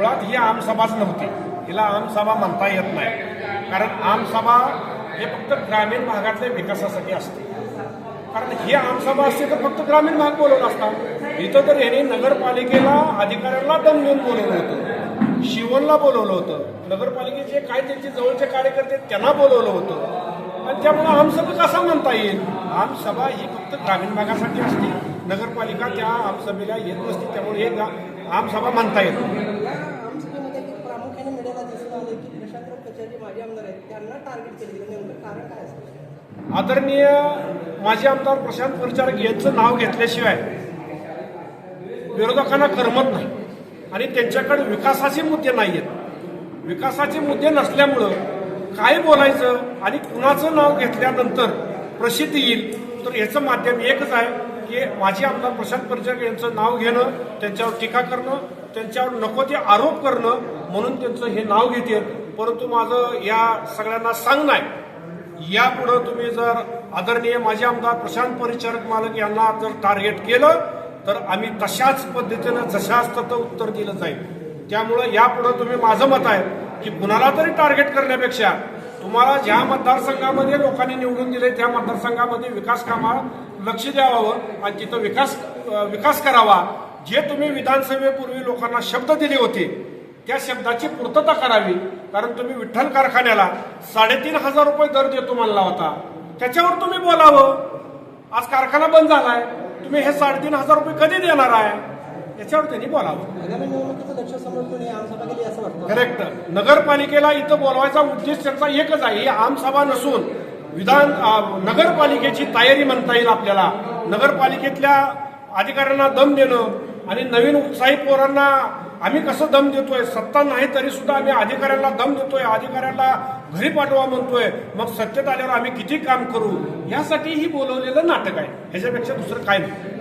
मुळात ही आमसभाच नव्हती. हिला आमसभा म्हणता येत नाही. कारण आमसभा हे फक्त ग्रामीण भागातल्या विकासासाठी असते. कारण ही आमसभा असते तर फक्त ग्रामीण भाग बोलवला असता इथं तर यांनी नगरपालिकेला अधिकाऱ्यांना दम देऊन बोलवलं होतं. शिवणला बोलवलं होतं. नगरपालिकेचे काय त्यांचे जवळचे कार्यकर्ते आहेत, त्यांना बोलवलं होतं. आणि त्यामुळे आमसभा कसा म्हणता येईल? आमसभा ही फक्त ग्रामीण भागासाठी असते. नगरपालिका त्या आमसभेला येत नसते. त्यामुळे हे आमसभा म्हणता येत आदरणीय माजी आमदार प्रशांत परिचारक यांचं नाव घेतल्याशिवाय विरोधकांना करमत नाही. आणि त्यांच्याकडे विकासाचे मुद्दे नाही आहेत विकासाचे मुद्दे नसल्यामुळं काय बोलायचं आणि कुणाचं नाव घेतल्यानंतर प्रसिद्धी येईल तर याचं माध्यम एकच आहे. की माजी आमदार प्रशांत परिचक यांचं नाव घेणं त्यांच्यावर टीका करणं त्यांच्यावर नको ते आरोप करणं म्हणून त्यांचं हे नाव घेते परंतु माझं या सगळ्यांना सांगणं आहे यापुढं तुम्ही जर आदरणीय माजी आमदार प्रशांत परिचारक मालक यांना जर टार्गेट केलं तर आम्ही तशाच पद्धतीनं जशाच तसं उत्तर दिलं जाईल. त्यामुळं यापुढं तुम्ही माझं मत आहे की कुणाला तरी टार्गेट करण्यापेक्षा तुम्हाला ज्या मतदारसंघामध्ये लोकांनी निवडून दिले त्या मतदारसंघामध्ये विकास कामाला लक्ष द्यावं आणि तिथं विकास विकास करावा. जे तुम्ही विधानसभेपूर्वी लोकांना शब्द दिले होते त्या शब्दाची पूर्तता करावी. कारण तुम्ही विठ्ठल कारखान्याला साडेतीन हजार रुपये दर देतो म्हणला होता. त्याच्यावर तुम्ही बोलावं. आज कारखाना बंद झालाय. तुम्ही हे साडेतीन हजार रुपये कधी देणार आहे? याच्यावर त्यांनी बोलावं. आगामी निवडणुकीचं लक्ष समोर ठेवून आमसभा केली असं वाटतं. करेक्ट नगरपालिकेला इथं बोलवायचा उद्देश त्यांचा एकच आहे ही आमसभा नसून विधान नगरपालिकेची तयारी म्हणता येईल आपल्याला. नगरपालिकेतल्या अधिकाऱ्यांना दम देणं आणि नवीन उत्साही पोरांना आम्ही कसं दम देतोय? सत्ता नाही तरी सुद्धा आम्ही अधिकाऱ्यांना दम देतोय. अधिकाऱ्यांना घरी पाठवा म्हणतोय. मग सत्तेत आल्यावर आम्ही किती काम करू? यासाठी ही बोलवलेलं नाटक आहे. ह्याच्यापेक्षा दुसरं काय नाही.